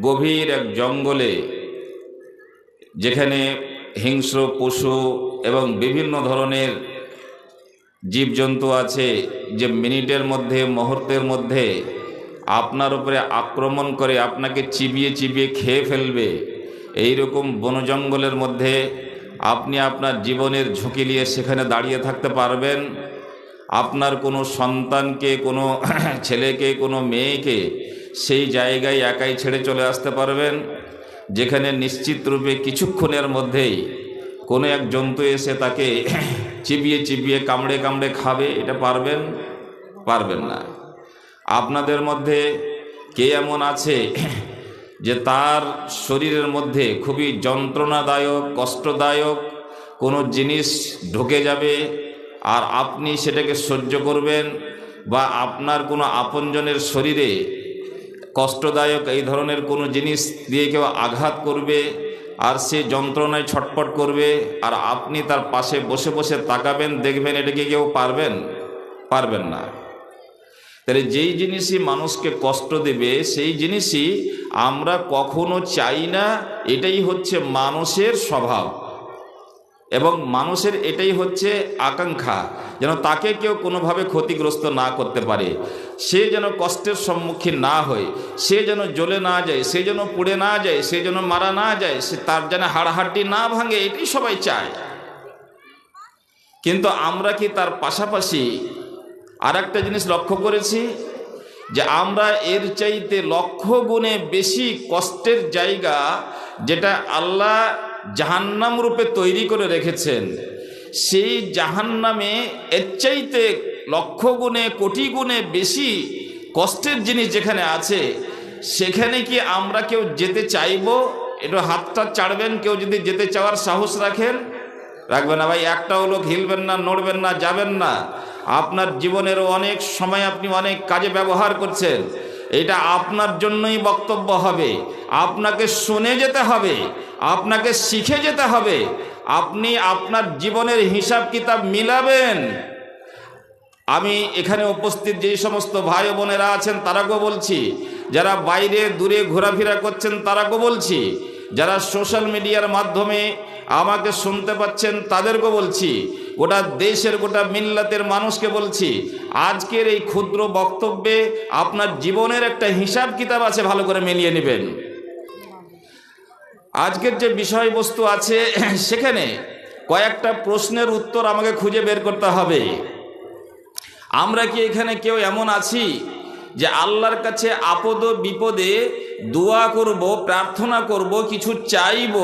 গভীর এক জঙ্গলে যেখানে হিংস্র পশু এবং বিভিন্ন ধরনের জীবজন্তু আছে যে মিনিটের মধ্যে, মুহূর্তের মধ্যে আপনার উপরে আক্রমণ করে আপনাকে চিবিয়ে চিবিয়ে খেয়ে ফেলবে। এই রকম বন জঙ্গলের মধ্যে আপনি আপনার জীবনের ঝুঁকি নিয়ে সেখানে দাঁড়িয়ে থাকতে পারবেন। আপনার কোনো সন্তানকে, কোনো ছেলেকে, কোনো মেয়েকে সেই জায়গায় একাই ছেড়ে চলে আসতে পারবেন। যেখানে নিশ্চিত রূপে কিছুক্ষণের মধ্যেই কোনো এক জন্তু এসে তাকে চিবিয়ে চিবিয়ে কামড়ে কামড়ে খাবে, এটা পারবেন? পারবেন না। আপনাদের মধ্যে কে এমন আছে যে তার শরীরের মধ্যে খুবই যন্ত্রণাদায়ক, কষ্টদায়ক কোনো জিনিস ঢুকে যাবে আর আপনি সেটাকে সহ্য করবেন বা আপনার কোনো আপনজনের শরীরে কষ্টদায়ক এই ধরনের কোনো জিনিস দিয়ে কেউ আঘাত করবে, আর সে যন্ত্রণায় ছটপট করবে, আর আপনি তার পাশে বসে বসে তাকাবেন, দেখবেন এটাকে কেউ পারবেন? পারবেন না। তাহলে যেই জিনিসই মানুষকে কষ্ট দেবে, সেই জিনিসই আমরা কখনো চাই না, এটাই হচ্ছে মানুষের স্বভাব। এবং মানুষের এটাই হচ্ছে আকাঙ্ক্ষা, যেন তাকে কেউ কোনোভাবে ক্ষতিগ্রস্ত না করতে পারে। সে যেন কষ্টের সম্মুখীন না হয়, সে যেন জ্বলে না যায়, সে যেন পুড়ে না যায়, সে যেন মারা না যায়, সে তার যেন হাড়হাড্ডি না ভাঙে, এটাই সবাই চায়। কিন্তু আমরা কি তার পাশাপাশি আর একটা জিনিস লক্ষ্য করেছি, যে আমরা এর চাইতে লক্ষ গুণে বেশি কষ্টের জায়গা যেটা আল্লাহ জাহান্নাম রূপে তৈরি করে রেখেছেন, সেই জাহান্নামে এর চাইতে লক্ষ গুণে, কোটি গুণে বেশি কষ্টের জিনিস যেখানে আছে, সেখানে কি আমরা কেউ যেতে চাইব? একটু হাতটা চাড়বেন, কেউ যদি যেতে চাওয়ার সাহস রাখেন? রাখবেন না ভাই, একটাও লোক হিলবেন না, নড়বেন না, যাবেন না। আপনার জীবনের অনেক সময় আপনি অনেক কাজে ব্যবহার করছেন। এটা আপনার জন্যই বক্তব্য হবে। আপনাকে শুনে যেতে হবে। আপনাকে শিখে যেতে হবে। আপনি আপনার জীবনের হিসাব কিতাব মিলাবেন। আমি এখানে উপস্থিত যেই সমস্ত ভাই বোনেরা আছেন, তারাকেও বলছি। যারা বাইরে, দূরে ঘোরাফেরা করছেন, তারাকেও বলছি। যারা সোশ্যাল মিডিয়ার মাধ্যমে আমাকে শুনতে পাচ্ছেন, তাদেরকেও বলছি। গোটা দেশের গোটা মিল্লাতের মানুষকে বলছি, আজকের এই ক্ষুদ্র বক্তব্যে আপনার জীবনের একটা হিসাব কিতাব আছে, ভালো করে মিলিয়ে নেবেন। আজকের যে বিষয়বস্তু আছে, সেখানে কয়েকটা প্রশ্নের উত্তর আমাকে খুঁজে বের করতে হবে। আমরা কি এখানে কেউ এমন আছি যে আল্লাহর কাছে আপদ বিপদে দোয়া করব, প্রার্থনা করব, কিছু চাইব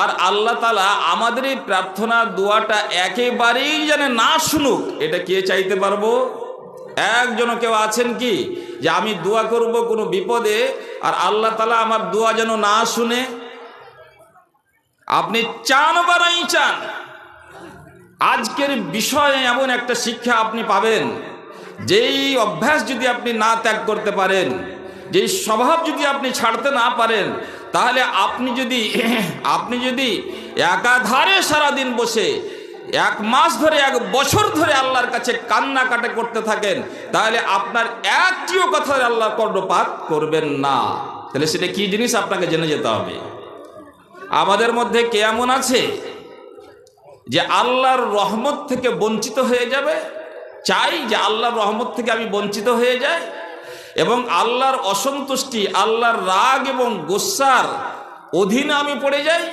আর আল্লাহ তালা আমাদের এই প্রার্থনা দোয়াটা একেবারেই যেন না শুনুক, এটা কে চাইতে পারব? একজন কেউ আছেন কি, যে আমি দোয়া করব কোনো বিপদে আর আল্লাহ তালা আমার দোয়া যেন না শুনে? আপনি চান বা নাই চান? আজকের বিষয়ে এমন একটা শিক্ষা আপনি পাবেন, যেই অভ্যাস যদি আপনি না ত্যাগ করতে পারেন, যেই স্বভাব যদি আপনি ছাড়তে না পারেন তাহলে আপনি যদি আপনি যদি একাধারে সারাদিন বসে, এক মাস ধরে, এক বছর ধরে আল্লাহর কাছে কান্না কাটে করতে থাকেন, তাহলে আপনার একটিও কথা আল্লাহ কর্ণপাত করবেন না। তাহলে সেটা কি জিনিস? আপনাকে জেনে যেতে হবে। আমাদের মধ্যে কে এমন আছে যে আল্লাহর রহমত থেকে বঞ্চিত হয়ে যাবে? চাই যে আল্লাহর রহমত থেকে আমি বঞ্চিত হয়ে যাই? এবং আল্লাহর অসন্তুষ্টি, আল্লাহর রাগ এবং গোসার অধীনে আমি পড়ে যাই।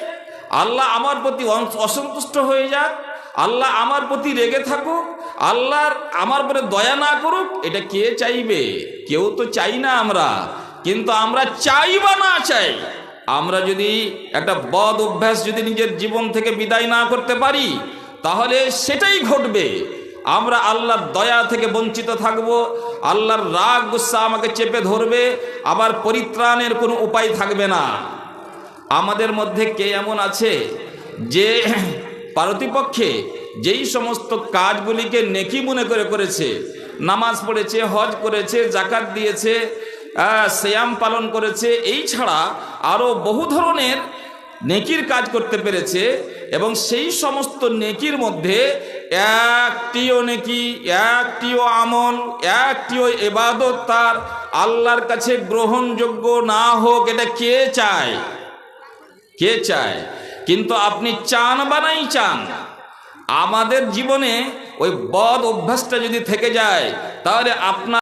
আল্লাহ আমার প্রতি অসন্তুষ্ট হয়ে যাক। আল্লাহ আমার প্রতি রেগে থাকুক। আল্লাহর আমার পরে দয়া না করুক, এটা কে চাইবে? কেউ তো চাই না আমরা। কিন্তু আমরা চাই বা না চাই, আমরা যদি একটা বদ অভ্যাস যদি নিজের জীবন থেকে বিদায় না করতে পারি, তাহলে সেটাই ঘটবে। আমরা আল্লাহর দয়া থেকে বঞ্চিত থাকব, আল্লাহর রাগ, গুসা আমাকে চেপে ধরবে, আবার পরিত্রাণের কোনো উপায় থাকবে না। আমাদের মধ্যে কে এমন আছে যে পারতিপক্ষে যেই সমস্ত কাজগুলিকে নেকি মনে করে করেছে, নামাজ পড়েছে, হজ করেছে, জাকাত দিয়েছে শ্যাম পালন করেছে, এই ছাড়া আরও বহু ধরনের নেকির কাজ করতে পেরেছে এবং সেই সমস্ত নেকির মধ্যে একটিও নেকি, একটিও আমল, একটিও এবাদত তার আল্লাহর কাছে গ্রহণযোগ্য না হোক, এটা কে চায়? কে চায়? কিন্তু আপনি চান বা নাই চান? আমাদের জীবনে ওই বদ অভ্যাসটা যদি থেকে যায়, তাহলে আপনার